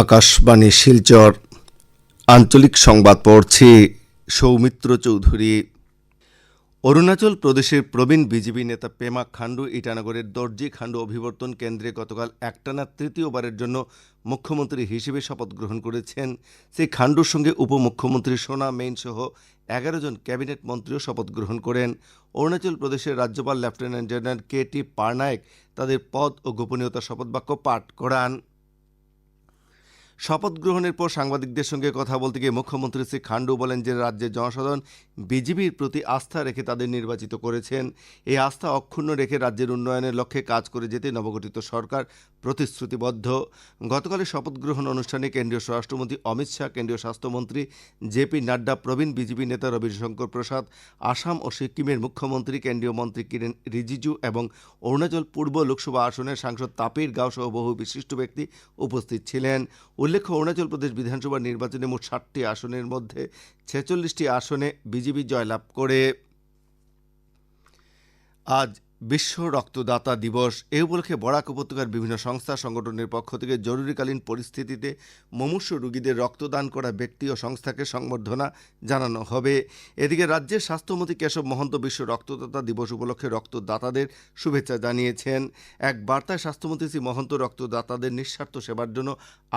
আকাশবাণী শিলচর। আঞ্চলিক সংবাদ পড়ছি সৌমিত্র চৌধুরী। অরুণাচল প্রদেশের প্রবীণ বিজেপি নেতা পেমা খান্ডু ইটানগরের দর্জি খান্ডু অভিবর্তন কেন্দ্রে গতকাল একটানা তৃতীয়বারের জন্য মুখ্যমন্ত্রী হিসেবে শপথ গ্রহণ করেছেন। সেই খান্ডুর সঙ্গে উপমুখ্যমন্ত্রী সোনা মেইন সহ এগারো জন ক্যাবিনেট মন্ত্রীও শপথ গ্রহণ করেন। অরুণাচল প্রদেশের রাজ্যপাল লেফটেন্যান্ট জেনারেল কে টি পারনায়েক তাদের পদ ও গোপনীয়তা শপথ বাক্য পাঠ করান। শপথ গ্রহণের পর সাংবাদিকদের সঙ্গে কথা বলতে গিয়ে মুখ্যমন্ত্রী শ্রী খান্ডু বলেন যে রাজ্যের জনসাধারণ বিজেপির প্রতি আস্থা রেখে তাদের নির্বাচিত করেছেন। এই আস্থা অক্ষুণ্ণ রেখে রাজ্যের উন্নয়নের লক্ষ্যে কাজ করে যেতে নবগঠিত সরকার প্রতিশ্রুতিবদ্ধ। গতকালের শপথ গ্রহণ অনুষ্ঠানে কেন্দ্রীয় স্বরাষ্ট্রমন্ত্রী অমিত শাহ, কেন্দ্রীয় স্বাস্থ্যমন্ত্রী জেপি নাড্ডা, প্রবীণ বিজেপি নেতা রবিশঙ্কর প্রসাদ, আসাম ও সিকিমের মুখ্যমন্ত্রী, কেন্দ্রীয় মন্ত্রী কিরেন রিজিজু এবং অরুণাচল পূর্ব লোকসভা আসনের সাংসদ তাপির গাঁও সহ বহু বিশিষ্ট ব্যক্তি উপস্থিত ছিলেন। উল্লেখ্য, অরুণাচল প্রদেশ বিধানসভা নির্বাচনে মোট ষাটটি আসনের মধ্যে ছেচল্লিশটি আসনে বিজেপি জয়লাভ করে। আজ বিশ্ব রক্তদাতা দিবস এ উপলক্ষে বরাক উপত্যকার বিভিন্ন সংস্থা, সংগঠনের পক্ষ থেকে জরুরিকালীন পরিস্থিতিতে মুমূর্ষু রোগীদের রক্তদান করা ব্যক্তি ও সংস্থাকে সংবর্ধনা জানানো হবে। এদিকে রাজ্যের স্বাস্থ্যমন্ত্রী কেশব মহন্ত বিশ্ব রক্তদাতা দিবস উপলক্ষে রক্তদাতাদের শুভেচ্ছা জানিয়েছেন। এক বার্তায় স্বাস্থ্যমন্ত্রী শ্রী মহন্ত রক্তদাতাদের নিঃস্বার্থ সেবার জন্য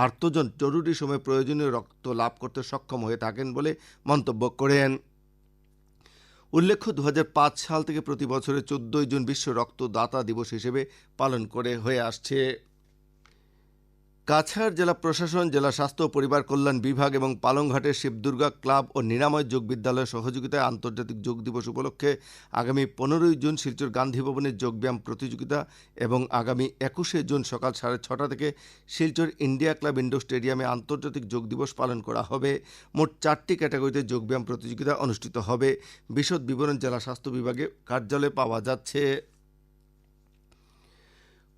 আর্তজন জরুরি সময়ে প্রয়োজনীয় রক্ত লাভ করতে সক্ষম হয়ে থাকেন বলে মন্তব্য করেন। উল্লেখ্য দু হাজার পাঁচ সাল থেকে প্রতি বছরের চোদ্দই জুন বিশ্ব রক্তদাতা দিবস হিসেবে পালন করে, হয়ে আসছে কাছাড় জেলা প্রশাসন, জেলা স্বাস্থ্য ও পরিবার কল্যাণ বিভাগ এবং পালংঘাটের শিবদুর্গা ক্লাব ও নিরাময় যোগ বিদ্যালয়ের সহযোগিতায় আন্তর্জাতিক যোগ দিবস উপলক্ষে আগামী পনেরোই জুন শিলচর গান্ধী ভবনের যোগব্যায়াম প্রতিযোগিতা এবং আগামী একুশে জুন সকাল সাড়ে ছটা থেকে শিলচর ইন্ডিয়া ক্লাব ইন্ডোর স্টেডিয়ামে আন্তর্জাতিক যোগ দিবস পালন করা হবে। মোট চারটি ক্যাটাগরিতে যোগব্যায়াম প্রতিযোগিতা অনুষ্ঠিত হবে। বিশদ বিবরণ জেলা স্বাস্থ্য বিভাগে কার্যালয়ে পাওয়া যাচ্ছে।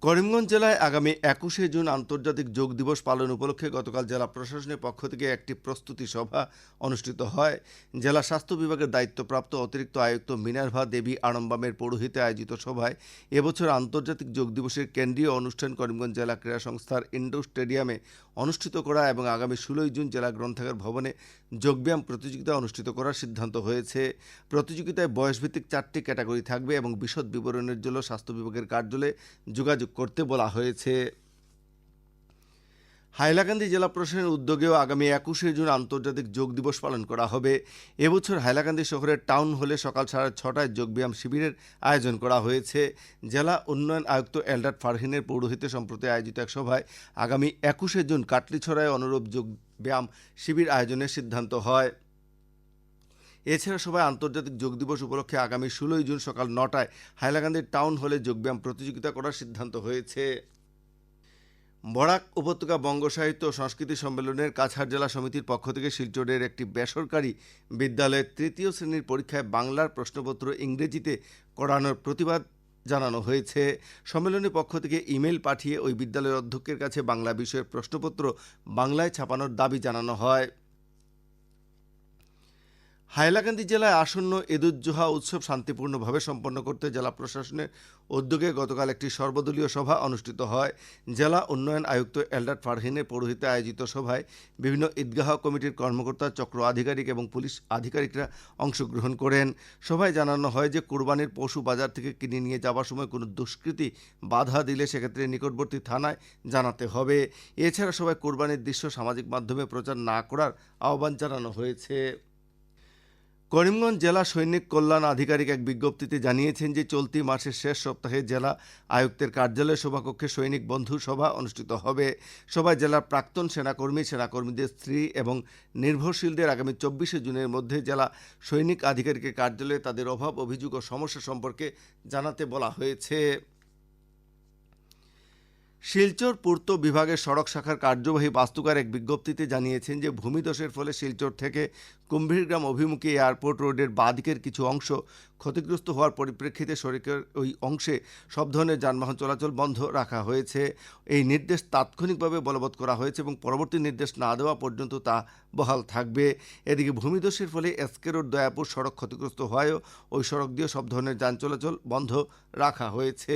করিমগঞ্জ জেলায় আগামী একুশে জুন আন্তর্জাতিক যোগ দিবস পালন উপলক্ষে গতকাল জেলা প্রশাসনের পক্ষ থেকে একটি প্রস্তুতি সভা অনুষ্ঠিত হয়। জেলা স্বাস্থ্য বিভাগের দায়িত্বপ্রাপ্ত অতিরিক্ত আয়ুক্ত মিনার্ভা দেবী আড়ম্বামের পৌরোহিতে আয়োজিত সভায় এবছর আন্তর্জাতিক যোগ দিবসের কেন্দ্রীয় অনুষ্ঠান করিমগঞ্জ জেলা ক্রীড়া সংস্থার ইন্ডোর স্টেডিয়ামে অনুষ্ঠিত করা এবং আগামী ষোলোই জুন জেলা গ্রন্থাগার ভবনে যোগব্যায়াম প্রতিযোগিতা অনুষ্ঠিত করার সিদ্ধান্ত হয়েছে। প্রতিযোগিতায় বয়সভিত্তিক চারটি ক্যাটাগরি থাকবে এবং বিশদ বিবরণের জন্য স্বাস্থ্য বিভাগের কার্যালয়ে যোগাযোগ করতে বলা হয়েছে। হাইলাকান্দি জেলা প্রশাসনের উদ্যোগেও আগামী একুশে জুন আন্তর্জাতিক যোগ দিবস পালন করা হবে। এবছর হাইলাকান্দি শহরের টাউন হলে সকাল সাড়ে ছটায় যোগব্যায়াম শিবিরের আয়োজন করা হয়েছে। জেলা উন্নয়ন আয়ুক্ত এলডাট ফারহিনের পৌরোহিত্যে সম্প্রতি আয়োজিত এক সভায় আগামী একুশে জুন কাটলিছড়ায় অনুরূপ যোগ ব্যায়াম শিবির আয়োজনের সিদ্ধান্ত হয়। এছাড়া সবাই আন্তর্জাতিক যোগ দিবস উপলক্ষে আগামী ষোলোই জুন সকাল নটায় হাইলাকান্দির টাউন হলে যোগব্যায়াম প্রতিযোগিতা করার সিদ্ধান্ত হয়েছে। বরাক উপত্যকা বঙ্গ সাহিত্য সংস্কৃতি সম্মেলনের কাছাড় জেলা সমিতির পক্ষ থেকে শিলচরের একটি বেসরকারি বিদ্যালয়ের তৃতীয় শ্রেণির পরীক্ষায় বাংলার প্রশ্নপত্র ইংরেজিতে করানোর প্রতিবাদ জানানো হয়েছে। সম্মেলনের পক্ষ থেকে ইমেল পাঠিয়ে ওই বিদ্যালয়ের অধ্যক্ষের কাছে বাংলা বিষয়ের প্রশ্নপত্র বাংলায় ছাপানোর দাবি জানানো হয়। হাইলাকান্দি জেলায় আসন্ন ঈদুজ্জোহা উৎসব শান্তিপূর্ণভাবে সম্পন্ন করতে জেলা প্রশাসনের উদ্যোগে গতকাল একটি সর্বদলীয় সভা অনুষ্ঠিত হয়। জেলা উন্নয়ন আয়ুক্ত এলডাট ফারহিনের পৌরোহিতে আয়োজিত সভায় বিভিন্ন ঈদগাহ কমিটির কর্মকর্তা, চক্র আধিকারিক এবং পুলিশ আধিকারিকরা অংশগ্রহণ করেন। সভায় জানানো হয় যে, কোরবানির পশু বাজার থেকে কিনে নিয়ে যাওয়ার সময় কোনো দুষ্কৃতী বাধা দিলে সেক্ষেত্রে নিকটবর্তী থানায় জানাতে হবে। এছাড়া সবাই কোরবানির দৃশ্য সামাজিক মাধ্যমে প্রচার না করার আহ্বান জানানো হয়েছে। করিমগঞ্জ জেলা সৈনিক কল্যাণ আধিকারিক এক বিজ্ঞপ্তিতে জানিয়েছেন যে চলতি মাসের শেষ সপ্তাহে জেলা আয়ুক্তের কার্যালয় সভাকক্ষে সৈনিক বন্ধু সভা অনুষ্ঠিত হবে। সভায় জেলার প্রাক্তন সেনাকর্মী, সেনাকর্মীদের স্ত্রী এবং নির্ভরশীলদের আগামী চব্বিশে জুনের মধ্যে জেলা সৈনিক আধিকারিকের কার্যালয়ে তাদের অভাব, অভিযোগ ও সমস্যা সম্পর্কে জানাতে বলা হয়েছে। শিলচর পূর্ত বিভাগের সড়ক শাখার কার্যবাহী বাস্তুকার এক বিজ্ঞপ্তিতে জানিয়েছেন যে ভূমিধসের ফলে শিলচর থেকে কুম্ভীরগ্রাম অভিমুখী এয়ারপোর্ট রোডের বাঁদিকের কিছু অংশ ক্ষতিগ্রস্ত হওয়ার পরিপ্রেক্ষিতে সড়কের ওই অংশে সব ধরনের যানবাহন চলাচল বন্ধ রাখা হয়েছে। এই নির্দেশ তাৎক্ষণিকভাবে বলবৎ করা হয়েছে এবং পরবর্তী নির্দেশ না দেওয়া পর্যন্ত তা বহাল থাকবে। এদিকে ভূমিধসের ফলে এসকে রোড, দয়াপুর সড়ক ক্ষতিগ্রস্ত হওয়ায়ও ওই সড়ক দিয়ে সব ধরনের যান চলাচল বন্ধ রাখা হয়েছে।